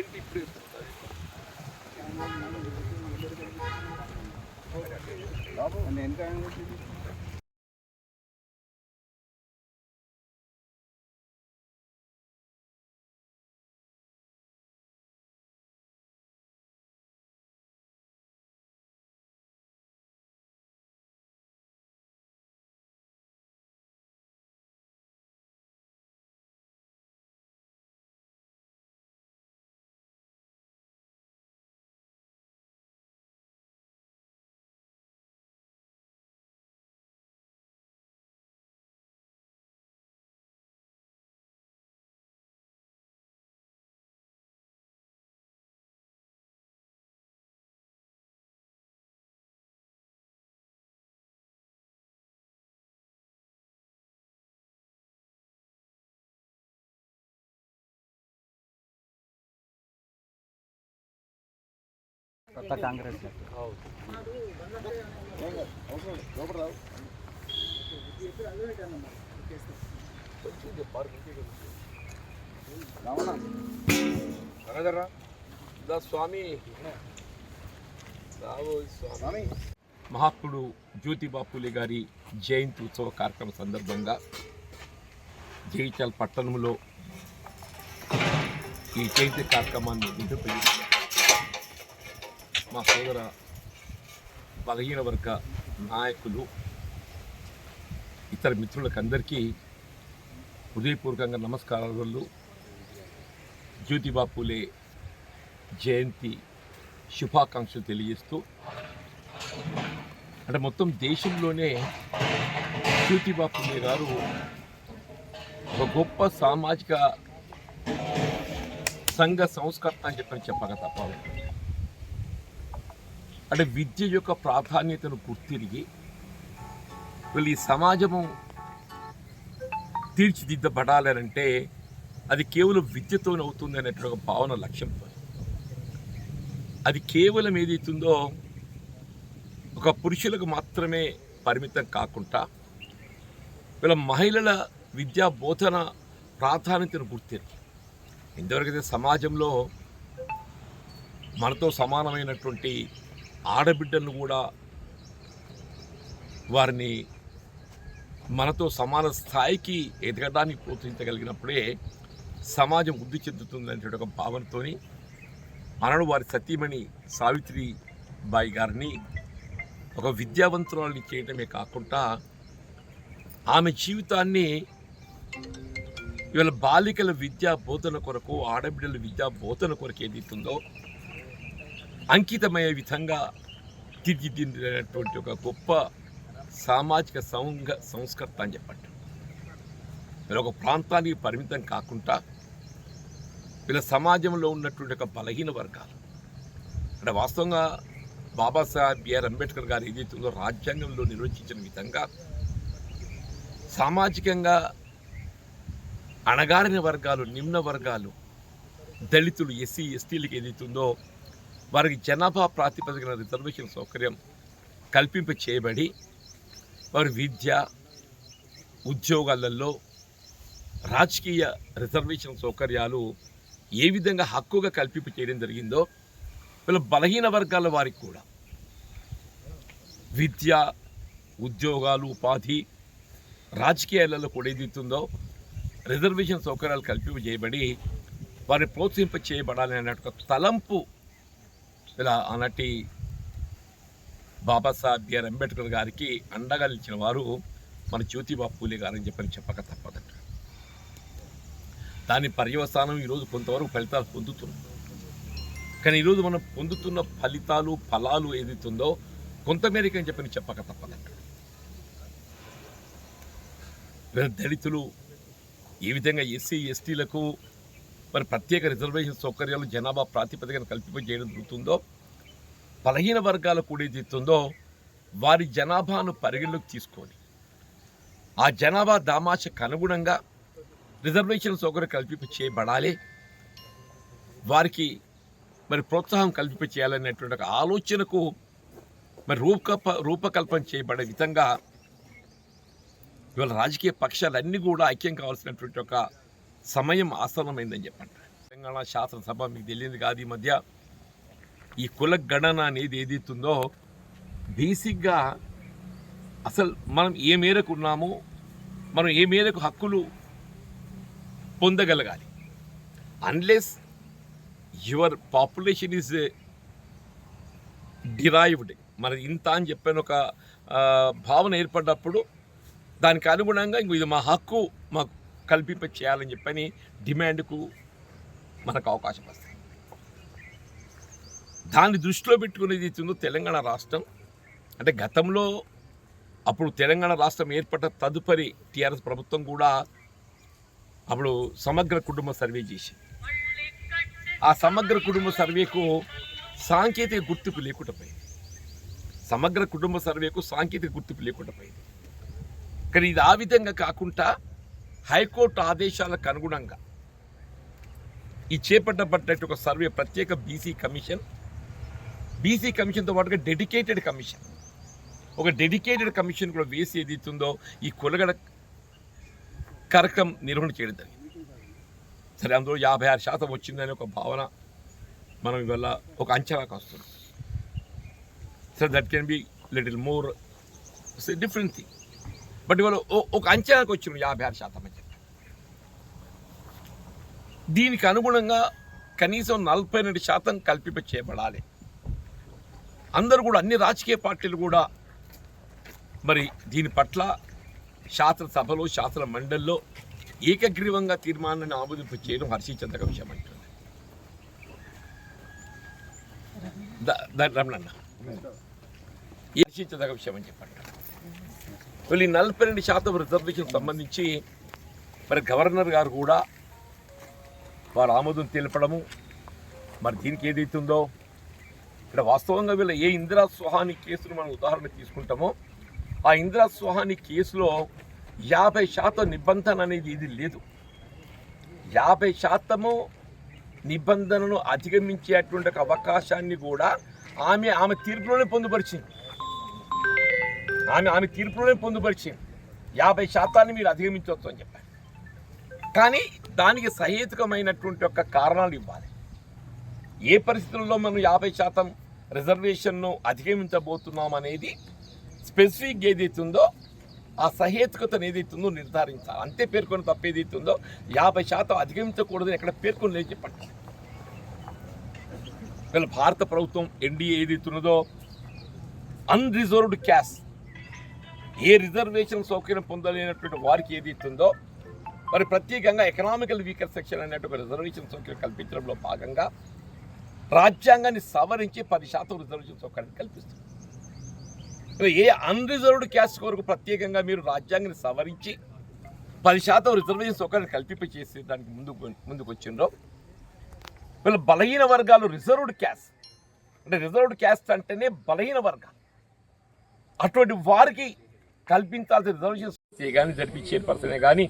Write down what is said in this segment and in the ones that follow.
Tent ఇప్పుడు? కొత్త కాంగ్రెస్ అనదరా దా స్వామి. రాబోయ్ స్వామి. మహాత్ముడు జ్యోతిబా పూలే గారి జయంతి ఉత్సవ కార్యక్రమం సందర్భంగా జగిత్యాల పట్టణంలో ఈ జయంతి కార్యక్రమాన్ని నిర్వహించారు మా సోదర బలహీన వర్గ నాయకులు ఇతర మిత్రులకు అందరికీ హృదయపూర్వకంగా నమస్కారాలు. జ్యోతిబా పూలే జయంతి శుభాకాంక్షలు తెలియజేస్తూ అంటే మొత్తం దేశంలోనే జ్యోతిబా పూలే గారు ఒక గొప్ప సామాజిక సంఘ సంస్కర్త అని చెప్పని చెప్పక తప్పదు అంటే విద్య యొక్క ప్రాధాన్యతను గుర్తిరిగి వీళ్ళు ఈ సమాజము తీర్చిదిద్దబడాలనంటే అది కేవలం విద్యతోనే అవుతుంది అనేటువంటి ఒక భావన లక్ష్యంతో అది కేవలం ఏదైతుందో ఒక పురుషులకు మాత్రమే పరిమితం కాకుండా వీళ్ళ మహిళల విద్యా బోధన ప్రాధాన్యతను గుర్తిరిగి. ఇంతవరకైతే సమాజంలో మనతో సమానమైనటువంటి ఆడబిడ్డలను కూడా వారిని మనతో సమాన స్థాయికి ఎదగడానికి ప్రోత్సహించగలిగినప్పుడే సమాజం వృద్ధి చెందుతుంది అనే ఒక భావనతోని మనను వారి సతీమణి సావిత్రి బాయి గారిని ఒక విద్యావంతురాలని చేయటమే కాకుండా ఆమె జీవితాన్ని ఇవాళ బాలికల విద్యా బోధన కొరకు ఆడబిడ్డల విద్యా బోధన కొరకు ఏదైతుందో అంకితమయ్యే విధంగా తీర్చిదిద్దినటువంటి ఒక గొప్ప సామాజిక సంఘ సంస్కర్త అని చెప్పండి. వీళ్ళ ఒక ప్రాంతానికి పరిమితం కాకుండా వీళ్ళ సమాజంలో ఉన్నటువంటి ఒక బలహీన వర్గాలు. అంటే వాస్తవంగా బాబాసాహెబ్ బిఆర్ అంబేద్కర్ గారు ఏదైతుందో రాజ్యాంగంలో నిర్వచించిన విధంగా సామాజికంగా అణగారిన వర్గాలు నిమ్న వర్గాలు దళితులు ఎస్సీ ఎస్టీలకు ఏదైతుందో వారికి జనాభా ప్రాతిపదికన రిజర్వేషన్ సౌకర్యం కల్పింప చేయబడి వారి విద్య ఉద్యోగాలలో రాజకీయ రిజర్వేషన్ సౌకర్యాలు ఏ విధంగా హక్కుగా కల్పింప చేయడం జరిగిందో వీళ్ళ బలహీన వర్గాల వారికి కూడా. విద్య ఉద్యోగాలు ఉపాధి రాజకీయాలలో కూడా ఏదైతుందో రిజర్వేషన్ సౌకర్యాలు కల్పింప చేయబడి వారిని ప్రోత్సహింప చేయబడాలి అనే ఒక తలంపు ఇలా ఆనాటి బాబాసాహెబ్ బిఆర్ అంబేద్కర్ గారికి అండగా నిలిచిన వారు మన జ్యోతిబా పూలే గారని చెప్పని చెప్పక తప్పదట. దాని పర్యవసానం ఈరోజు కొంతవరకు ఫలితాలు పొందుతున్నాం. కానీ ఈరోజు మనం పొందుతున్న ఫలితాలు ఫలాలు ఏదైతుందో కొంతమేరకు అని చెప్పని చెప్పక తప్పదంట. దళితులు ఏ విధంగా ఎస్సీ ఎస్టీలకు మరి ప్రత్యేక రిజర్వేషన్ సౌకర్యాలు జనాభా ప్రాతిపదికన కల్పింపజేయడం జరుగుతుందో బలహీన వర్గాల కూడా ఏదైతుందో వారి జనాభాను పరిగణలోకి తీసుకొని ఆ జనాభా దామాషకు అనుగుణంగా రిజర్వేషన్ సౌకర్యం కల్పింప చేయబడాలి. వారికి మరి ప్రోత్సాహం కల్పింప చేయాలనేటువంటి ఒక ఆలోచనకు మరి రూపకల్ప రూపకల్పన చేయబడే విధంగా ఇవాళ రాజకీయ పక్షాలన్నీ కూడా ఐక్యం కావాల్సినటువంటి ఒక సమయం ఆసన్నమైందని చెప్పండి. తెలంగాణ శాసనసభ మీకు తెలియదు కాదు ఈ మధ్య ఈ కుల గణన అనేది ఏదైతుందో బేసిక్గా అసలు మనం ఏ మేరకు ఉన్నామో మనం ఏ మేరకు హక్కులు పొందగలగాలి. Unless your population is derived మరి ఇంత అని చెప్పిన ఒక భావన ఏర్పడ్డప్పుడు దానికి అనుగుణంగా ఇంక ఇది మా హక్కు మాకు కల్పింప చేయాలని చెప్పని డిమాండ్కు మనకు అవకాశం వస్తుంది దాన్ని దృష్టిలో పెట్టుకునేది ఇచ్చిందో తెలంగాణ రాష్ట్రం. అంటే గతంలో అప్పుడు తెలంగాణ రాష్ట్రం ఏర్పడ్డ తదుపరి టీఆర్ఎస్ ప్రభుత్వం కూడా అప్పుడు సమగ్ర కుటుంబ సర్వే చేసింది. ఆ సమగ్ర కుటుంబ సర్వేకు సాంకేతిక గుర్తింపు లేకుండా పోయింది. సమగ్ర కుటుంబ సర్వేకు సాంకేతిక గుర్తింపు లేకుండా పోయింది. కానీ ఇది ఆ విధంగా కాకుండా హైకోర్టు ఆదేశాలకు అనుగుణంగా ఈ చేపట్టబడ్డట్టు ఒక సర్వే ప్రత్యేక బీసీ కమిషన్ బీసీ కమిషన్తో పాటుగా డెడికేటెడ్ కమిషన్. ఒక డెడికేటెడ్ కమిషన్ కూడా వేసి ఏదైతుందో ఈ కొలగడ కార్యక్రమం నిర్వహణ చేయడం జరిగింది. సరే అందులో యాభై ఆరు శాతం వచ్చిందనే ఒక భావన మనం ఇవాళ ఒక అంచనాకు వస్తున్నాం. సరే that can be little more different thing but ఇవాళ ఒక అంచనాకు వచ్చిన యాభై ఆరు శాతం అని దీనికి అనుగుణంగా కనీసం నలభై రెండు శాతం కల్పింప చేయబడాలి. అందరూ కూడా అన్ని రాజకీయ పార్టీలు కూడా మరి దీని పట్ల శాసనసభలో శాసన మండలిలో ఏకగ్రీవంగా తీర్మానాన్ని ఆమోదింపు చేయడం హర్షించదగ్గ విషయం అంటుంది. రమణన్న. హర్షించదగ్గ విషయం అని చెప్పండి. వీళ్ళు ఈ నలభై రెండు శాతం రిజర్వేషన్ సంబంధించి మరి గవర్నర్ గారు కూడా వారు ఆమోదం తెలపడము. మరి దీనికి ఏదైతుందో ఇక్కడ వాస్తవంగా వీళ్ళ ఏ ఇందిరా సుహాని కేసును మనం ఉదాహరణ తీసుకుంటామో ఆ ఇందిరా సుహాని కేసులో యాభై శాతం నిబంధన అనేది ఇది లేదు. యాభై శాతము నిబంధనను అధిగమించేటువంటి ఒక అవకాశాన్ని కూడా ఆమె ఆమె తీర్పులోనే పొందుపరిచింది. ఆమె ఆమె తీర్పులోనే పొందుపరిచింది. యాభై శాతాన్ని మీరు అధిగమించవచ్చు అని చెప్పారు. కానీ దానికి సహేతుకమైనటువంటి ఒక కారణాలు ఇవ్వాలి. ఏ పరిస్థితుల్లో మనం యాభై శాతం రిజర్వేషన్ను అధిగమించబోతున్నాం అనేది స్పెసిఫిక్ ఏదైతుందో ఆ సహేతుకతను ఏదైతుందో నిర్ధారించాలి. అంతే పేర్కొని తప్ప ఏదైతుందో యాభై శాతం అధిగమించకూడదని ఎక్కడ పేర్కొని లేదు చెప్పండి వీళ్ళ భారత ప్రభుత్వం ఎన్డీఏ ఏదైతున్నదో అన్రిజర్వ్డ్ క్యాష్ ఏ రిజర్వేషన్ సౌకర్యం పొందలేనటువంటి వారికి ఏదైతుందో మరి ప్రత్యేకంగా ఎకనామికల్ వీకర్ సెక్షన్ అనేటువంటి రిజర్వేషన్ సౌకర్యం కల్పించడంలో భాగంగా రాజ్యాంగాన్ని సవరించి పది శాతం రిజర్వేషన్ సౌకర్యం కల్పిస్తుంది. ఏ అన్రిజర్వ్డ్ క్యాస్ట్ వరకు ప్రత్యేకంగా మీరు రాజ్యాంగాన్ని సవరించి పది శాతం రిజర్వేషన్ సౌకర్యం కల్పింప చేసే దానికి ముందుకు ముందుకు వచ్చిండ్రో వీళ్ళు బలహీన వర్గాలు రిజర్వ్డ్ క్యాస్ట్ అంటే రిజర్వ్డ్ క్యాస్ట్ అంటేనే బలహీన వర్గాలు. అటువంటి వారికి కల్పించాల్సిన రిజర్వేషన్ కానీ జరిపి చైర్పర్సనే కానీ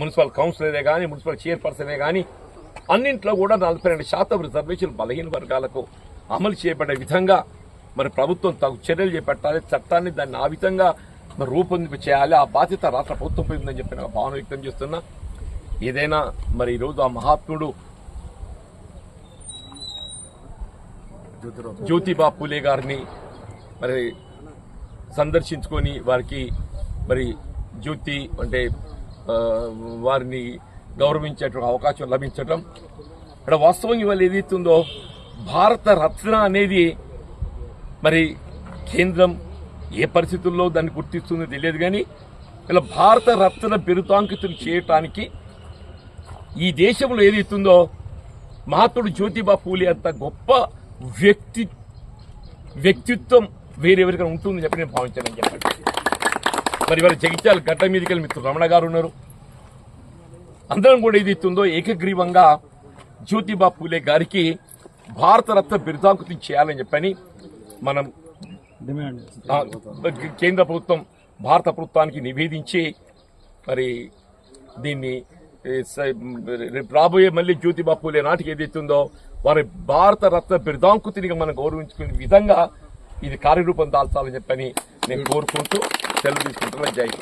మున్సిపల్ కౌన్సిలరే కానీ మున్సిపల్ చైర్పర్సనే కానీ అన్నింట్లో కూడా నలభై రెండు శాతం రిజర్వేషన్ బలహీన వర్గాలకు అమలు చేయబడే విధంగా మరి ప్రభుత్వం తగు చర్యలు చేపట్టాలి చట్టాన్ని దాన్ని ఆ విధంగా మరి రూపొందింప చేయాలి. ఆ బాధ్యత రాష్ట్ర ప్రభుత్వం ఉందని చెప్పి నాకు భావన వ్యక్తం చేస్తున్నా. ఏదైనా మరి ఈరోజు ఆ మహాత్ముడు జ్యోతిబా పూలే గారిని మరి సందర్శించుకొని వారికి మరి జ్యోతి అంటే వారిని గౌరవించేటువంటి అవకాశం లభించడం ఇక్కడ వాస్తవం ఇవాళ ఏదైతుందో భారత రత్న అనేది మరి కేంద్రం ఏ పరిస్థితుల్లో దాన్ని గుర్తిస్తుందో తెలియదు కానీ ఇలా భారత రత్న బిరుదాంకితులు చేయటానికి ఈ దేశంలో ఏదైతుందో మహాత్ముడు జ్యోతిబా పూలే అంత గొప్ప వ్యక్తి వ్యక్తిత్వం వేరెవరికైనా ఉంటుందని చెప్పి నేను భావించానని చెప్పండి మరి వారి జగిత్యాల గడ్డ మీదకి వెళ్ళి మిత్రుడు రమణ గారు ఉన్నారు. అందరం కూడా ఏది ఇస్తుందో ఏకగ్రీవంగా జ్యోతిబా పూలే గారికి భారతరత్న బిరుదాంకుతం చేయాలని చెప్పని మనం కేంద్ర ప్రభుత్వం భారత ప్రభుత్వానికి నివేదించి మరి దీన్ని రాబోయే మళ్ళీ జ్యోతిబా పూలే నాటికి ఏదైతుందో వారి భారత రత్న బిరుదాంకుతినిగా మనం గౌరవించుకునే విధంగా ఇది కార్యరూపం దాల్చాలని చెప్పని నేను కోరుకుంటూ సెలవు తీసుకుంటున్నా. జై